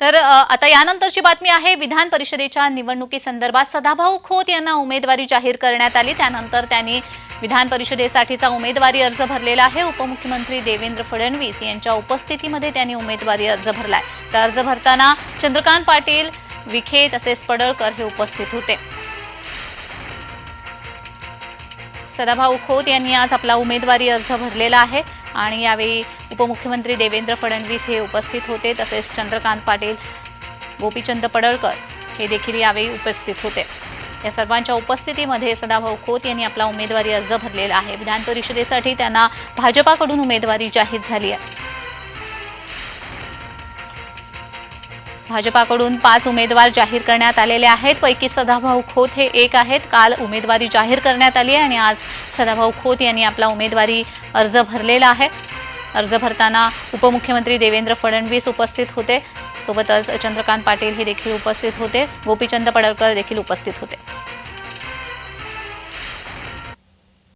तर आता यानंतरची बातमी आहे विधान परिषदेच्या निवडणुकीसंदर्भात सदाभाऊ खोत यांना उमेदवारी जाहीर करण्यात आली. त्यानंतर त्यांनी विधान परिषदेसाठीचा उमेदवारी अर्ज भरलेला आहे. उपमुख्यमंत्री देवेंद्र फडणवीस यांच्या उपस्थितीमध्ये त्यांनी उमेदवारी अर्ज भरलाय. तर अर्ज भरताना चंद्रकांत पाटील विखे तसेच पडळकर हे उपस्थित होते. सदाभाऊ खोत यांनी आज आपला उमेदवारी अर्ज भरलेला आहे. आणि यावेळी उपमुख्यमंत्री देवेंद्र फडणवीस हे उपस्थित होते तसेच चंद्रकांत पाटील गोपीचंद पडळकर हे देखील यावेळी उपस्थित होते. या सर्वांच्या उपस्थितीमध्ये सदाभाऊ खोत यांनी आपला उमेदवारी अर्ज भरलेला आहे. विधान परिषदेसाठी त्यांना भाजपाकडून उमेदवारी जाहीर झाली आहे. भाजपाकडून पाच उमेदवार जाहीर करण्यात आलेले आहेत. पैकी सदाभाऊ खोत हे एक आहेत. काल उमेदवारी जाहीर करण्यात आली आहे आणि आज सदाभाऊ खोत यांनी आपला उमेदवारी अर्ज भरलेला आहे. अर्ज भरताना उपमुख्यमंत्री देवेंद्र फडणवीस उपस्थित होते. सोबतच चंद्रकांत पाटील हे देखील उपस्थित होते. गोपीचंद पडळकर देखील उपस्थित होते.